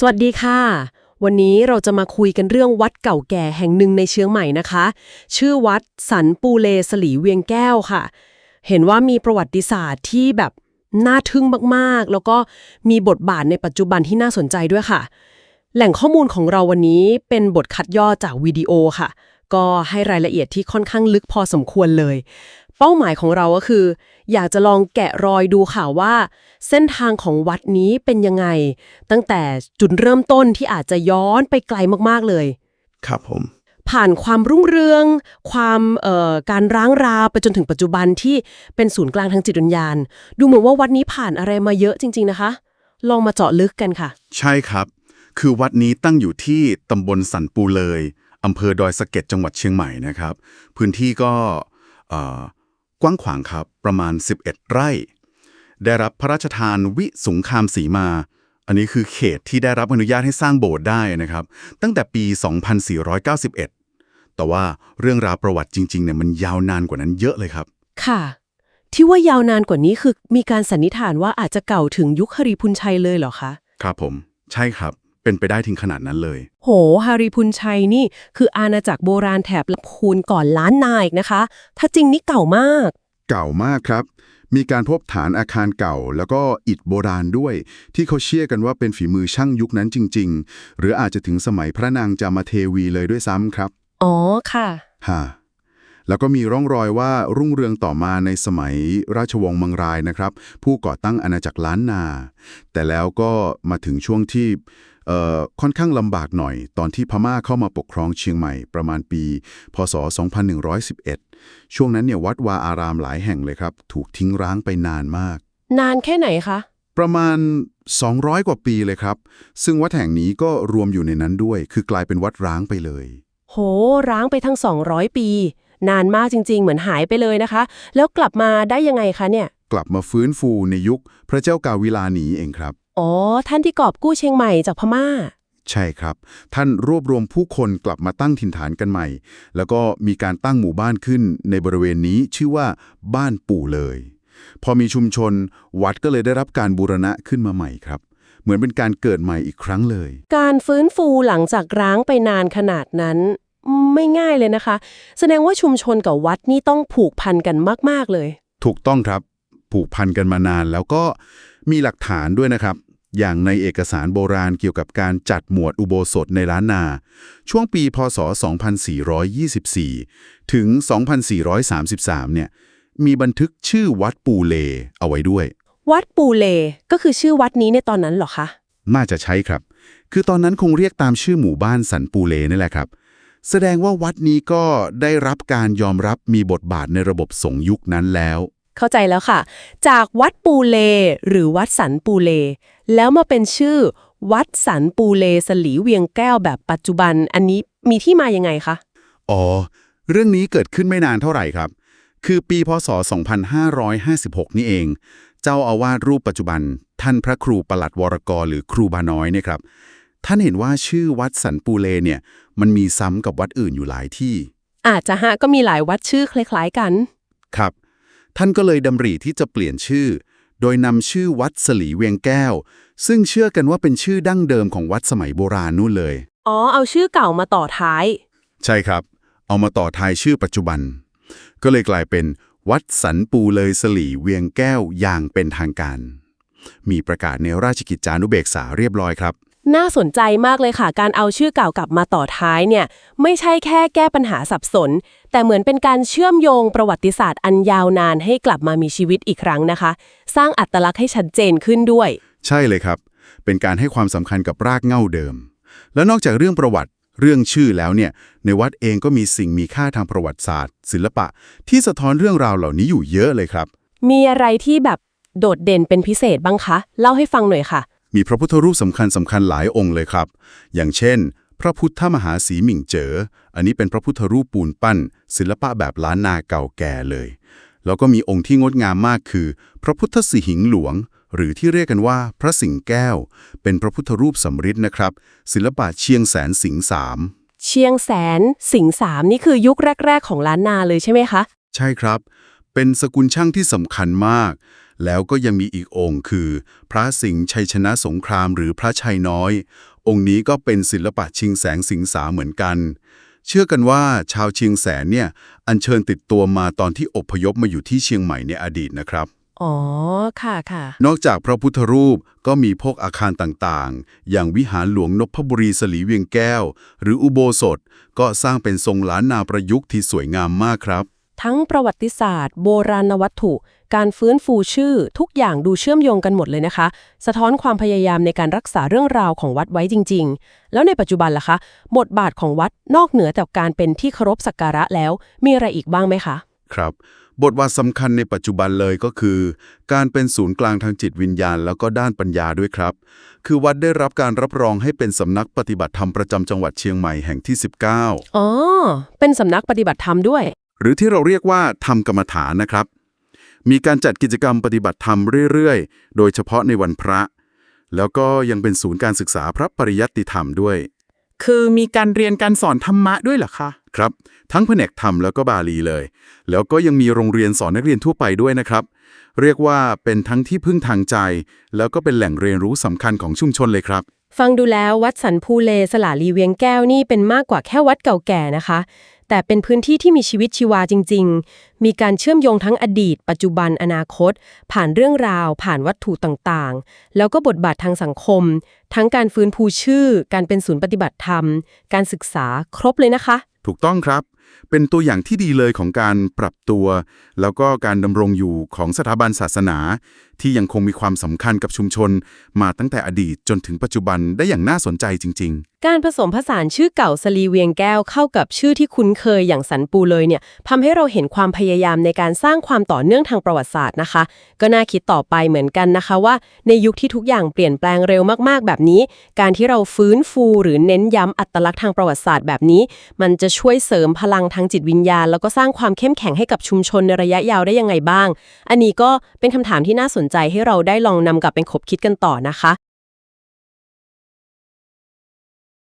สวัสดีค่ะ วันนี้เราจะมาคุยกันเรื่องวัดเก่าแก่แห่งหนึ่งในเชียงใหม่นะคะ ชื่อวัดสันปูเลสลีเวียงแก้วค่ะ เห็นว่ามีประวัติศาสตร์ที่แบบน่าทึ่งมากๆ แล้วก็มีบทบาทในปัจจุบันที่น่าสนใจด้วยค่ะ แหล่งข้อมูลของเราวันนี้เป็นบทคัดย่อจากวิดีโอค่ะ ก็ให้รายละเอียดที่ค่อนข้างลึกพอสมควรเลย เป้าหมายของเราก็คือ อยากจะลองแกะรอยดูค่ะว่า เส้นทางของวัดนี้เป็นยังไง ตั้งแต่จุดเริ่มต้นที่อาจจะย้อนไปไกลมากๆเลย ครับผม ผ่านความรุ่งเรือง ความเอ่อการร้างราไปจนถึงปัจจุบันที่เป็นศูนย์กลางทางจิตวิญญาณ ดูเหมือนว่าวัดนี้ผ่านอะไรมาเยอะจริง ๆนะคะ ลองมาเจาะลึกกันค่ะ ใช่ครับ คือวัดนี้ตั้งอยู่ที่ตำบลสันปูเลยอำเภอดอยสะเก็ดจังหวัดเชียงใหม่นะครับ พื้นที่ก็เอ่อ กว้างขวางครับ ประมาณ 11 ไร่ ได้รับพระราชทานวิสุงคามสีมา อันนี้คือเขตที่ได้รับอนุญาตให้สร้างโบสถ์ได้นะครับ ตั้งแต่ปี 2491 แต่ว่าเรื่องราวประวัติจริงๆเนี่ยมันยาวนานกว่านั้นเยอะเลยครับ ค่ะ ที่ว่ายาวนานกว่านี้คือมีการสันนิษฐานว่าอาจจะเก่าถึงยุคฮาริพุนชัยเลยเหรอคะ ครับผม ใช่ครับ เป็นไปได้ถึงขนาดนั้นเลย โห ฮาริพุนชัยนี่ คืออาณาจักรโบราณแถบลำพูนก่อนล้านนาอีกนะคะ ถ้าจริงนี่เก่ามาก เก่ามากครับ มีการพบฐานอาคารเก่า แล้วก็อิฐโบราณด้วย ที่เขาเชื่อกันว่าเป็นฝีมือช่างยุคนั้นจริง ๆ หรืออาจจะถึงสมัยพระนางจามเทวีเลยด้วยซ้ำครับ อ๋อค่ะฮะแล้วก็มีร่องรอยว่ารุ่งเรืองต่อมาในสมัยราชวงศ์มังรายนะครับ ผู้ก่อตั้งอาณาจักรล้านนา แต่แล้วก็มาถึงช่วงที่เอ่อ ค่อนข้างลำบากหน่อย ตอนที่พม่าเข้ามาปกครองเชียงใหม่ประมาณปี พศ 2111 ช่วงนั้นเนี่ยวัดวาอารามหลายแห่งเลยครับ ถูกทิ้งร้างไปนานมาก นานแค่ไหนคะ ประมาณ 200 กว่าปีเลยครับ ซึ่งวัดแห่งนี้ก็รวมอยู่ในนั้นด้วย คือกลายเป็นวัดร้างไปเลย โห ร้างไปทั้ง 200 ปี นานมากจริง ๆ เหมือนหายไปเลยนะคะ แล้วกลับมาได้ยังไงคะเนี่ย กลับมาฟื้นฟูในยุคพระเจ้ากาวิลานีเองครับ อ๋อ ท่านที่กอบกู้เชียงใหม่จากพม่า ใช่ครับ ท่านรวบรวมผู้คนกลับมาตั้งถิ่นฐานกันใหม่ แล้วก็มีการตั้งหมู่บ้านขึ้นในบริเวณนี้ชื่อว่าบ้านปู่เลย พอมีชุมชน วัดก็เลยได้รับการบูรณะขึ้นมาใหม่ครับ เหมือนเป็นการเกิดใหม่อีกครั้งเลย การฟื้นฟูหลังจากร้างไปนานขนาดนั้น ไม่ง่ายเลยนะคะ แสดงว่าชุมชนกับวัดนี่ต้องผูกพันกันมาก ๆเลย ถูกต้องครับ ผูกพันกันมานานแล้วก็มีหลักฐานด้วยนะครับ อย่างในเอกสารโบราณเกี่ยวกับการจัดหมวดอุโบสถในล้านนา ช่วงปีพศ 2424 ถึง 2433 เนี่ย มีบันทึกชื่อวัดปูเลเอาไว้ด้วย วัดปูเลก็คือชื่อวัดนี้ในตอนนั้นเหรอคะน่าจะใช่ครับ คือตอนนั้นคงเรียกตามชื่อหมู่บ้านสันปูเลนี่แหละครับ แสดงว่าวัดนี้ก็ได้รับการยอมรับมีบทบาทในระบบสงฆ์ยุคนั้นแล้ว เข้าใจแล้วค่ะ จากวัดปูเล หรือวัดสันปูเล แล้วมาเป็นชื่อ วัดสันปูเลสลีเวียงแก้วแบบปัจจุบัน อันนี้มีที่มายังไงคะ อ๋อ เรื่องนี้เกิดขึ้นไม่นานเท่าไหร่ครับ คือปีพศ 2556 นี่เอง เจ้าอาวาสรูปปัจจุบัน ท่านพระครูประหลัดวรกรหรือครูบาน้อยเนี่ยครับ ท่านเห็นว่าชื่อวัดสันปูเลเนี่ยมันมีซ้ำกับวัดอื่นอยู่หลายที่ อาจจะฮะก็มีหลายวัดชื่อคล้าย ๆกัน ครับ ท่านก็เลยดำริที่จะเปลี่ยนชื่อ โดยนำชื่อวัดสลีเวียงแก้ว ซึ่งเชื่อกันว่าเป็นชื่อดั้งเดิมของวัดสมัยโบราณนู่นเลย อ๋อ เอาชื่อเก่ามาต่อท้าย ใช่ครับ เอามาต่อท้ายชื่อปัจจุบัน ก็เลยกลายเป็นวัดสันปูเลยสลีเวียงแก้วอย่างเป็นทางการ มีประกาศในราชกิจจานุเบกษาเรียบร้อยครับ น่าสนใจมากเลยค่ะ การเอาชื่อเก่ากลับมาต่อท้ายเนี่ย ไม่ใช่แค่แก้ปัญหาสับสน แต่เหมือนเป็นการเชื่อมโยงประวัติศาสตร์อันยาวนานให้กลับมามีชีวิตอีกครั้งนะคะ สร้างอัตลักษณ์ให้ชัดเจนขึ้นด้วย ใช่เลยครับ เป็นการให้ความสำคัญกับรากเหง้าเดิม แล้วนอกจากเรื่องประวัติเรื่องชื่อแล้วเนี่ยในวัดเองก็มีสิ่งมีค่าทางประวัติศาสตร์ ศิลปะ ที่สะท้อนเรื่องราวเหล่านี้อยู่เยอะเลยครับ มีอะไรที่แบบโดดเด่นเป็นพิเศษบ้างคะ เล่าให้ฟังหน่อยค่ะ มีพระพุทธรูปสำคัญสำคัญหลายองค์เลยครับ อย่างเช่น พระพุทธมหาสีหมิ่งเจออันนี้เป็นพระพุทธรูปปูนปั้น ศิลปะแบบล้านนาเก่าแก่เลย แล้วก็มีองค์ที่งดงามมากคือ พระพุทธสิหิงหลวง หรือที่เรียกกันว่าพระสิงห์แก้ว เป็นพระพุทธรูปสำริดนะครับ ศิลปะเชียงแสนสิงห์สามเชียงแสนสิงห์สามนี่คือยุคแรก ๆ ของล้านนาเลยใช่ไหมคะ ใช่ครับ เป็นสกุลช่างที่สำคัญมาก แล้วก็ยังมีอีกองค์คือ พระสิงห์ชัยชนะสงครามหรือพระชัยน้อย องค์นี้ก็เป็นศิลปะชิงแสงสิงสาเหมือนกัน เชื่อกันว่าชาวเชียงแสนเนี่ยอัญเชิญติดตัวมาตอนที่อพยพมาอยู่ที่เชียงใหม่ในอดีตนะครับอ๋อ ค่ะค่ะ นอกจากพระพุทธรูปก็มีพวกอาคารต่างๆ อย่างวิหารหลวงนพบุรีสลีเวียงแก้ว หรืออุโบสถ ก็สร้างเป็นทรงล้านนาประยุกต์ที่สวยงามมากครับ ทั้งประวัติศาสตร์ โบราณวัตถุ การฟื้นฟูชื่อทุกอย่างดูเชื่อมโยงกันหมดเลยนะคะ สะท้อนความพยายามในการรักษาเรื่องราวของวัดไว้จริง ๆ แล้วในปัจจุบันล่ะคะ บทบาทของวัดนอกเหนือจากการเป็นที่เคารพสักการะแล้ว มีอะไรอีกบ้างไหมคะ ครับ บทบาทสำคัญในปัจจุบันเลยก็คือ การเป็นศูนย์กลางทางจิตวิญญาณ แล้วก็ด้านปัญญาด้วยครับ คือวัดได้รับการรับรองให้เป็นสำนักปฏิบัติธรรมประจำจังหวัดเชียงใหม่แห่งที่ 19อ๋อเป็นสำนักปฏิบัติธรรมด้วย หรือที่เราเรียกว่าธรรมกรรมฐานนะครับ มีการจัดกิจกรรมปฏิบัติธรรมเรื่อยๆ โดยเฉพาะในวันพระ แล้วก็ยังเป็นศูนย์การศึกษาพระปริยัติธรรมด้วย คือมีการเรียนการสอนธรรมะด้วยเหรอคะ ครับ ทั้งแผนกธรรมแล้วก็บาลีเลย แล้วก็ยังมีโรงเรียนสอนนักเรียนทั่วไปด้วยนะครับ เรียกว่าเป็นทั้งที่พึ่งทางใจ แล้วก็เป็นแหล่งเรียนรู้สำคัญของชุมชนเลยครับ ฟังดูแล้ววัดสันภูเลสลาลีเวียงแก้วนี่เป็นมากกว่าแค่วัดเก่าแก่นะคะ แต่เป็นพื้นที่ที่มีชีวิตชีวาจริง ๆ มีการเชื่อมโยงทั้งอดีต ปัจจุบันอนาคต ผ่านเรื่องราว ผ่านวัตถุต่างๆ แล้วก็บทบาททางสังคม ทั้งการฟื้นฟูชื่อ การเป็นศูนย์ปฏิบัติธรรม การศึกษาครบเลยนะคะ ถูกต้องครับ เป็นตัวอย่างที่ดีเลยของการปรับตัว แล้วก็การดำรงอยู่ของสถาบันศาสนา ที่ยังคงมีความสำคัญกับชุมชน มาตั้งแต่อดีตจนถึงปัจจุบันได้อย่างน่าสนใจจริง ๆการผสมผสานชื่อเก่าสลีเวียงแก้วเข้ากับชื่อที่คุ้นเคยอย่างสันปูเลยเนี่ยทำให้เราเห็นความพยายามในการสร้างความต่อเนื่องทางประวัติศาสตร์นะคะ ก็น่าคิดต่อไปเหมือนกันนะคะว่า ในยุคที่ทุกอย่างเปลี่ยนแปลงเร็วมากๆ แบบนี้ การที่เราฟื้นฟูหรือเน้นย้ำอัตลักษณ์ทางประวัติศาสตร์แบบนี้ มันจะช่วยเสริมพลังทางจิตวิญญาณ แล้วก็สร้างความเข้มแข็งให้กับชุมชนในระยะยาวได้ยังไงบ้าง อันนี้ก็เป็นคำถามที่น่าสนใจให้เราได้ลองนำกลับเป็นคบคิดกันต่อนะคะ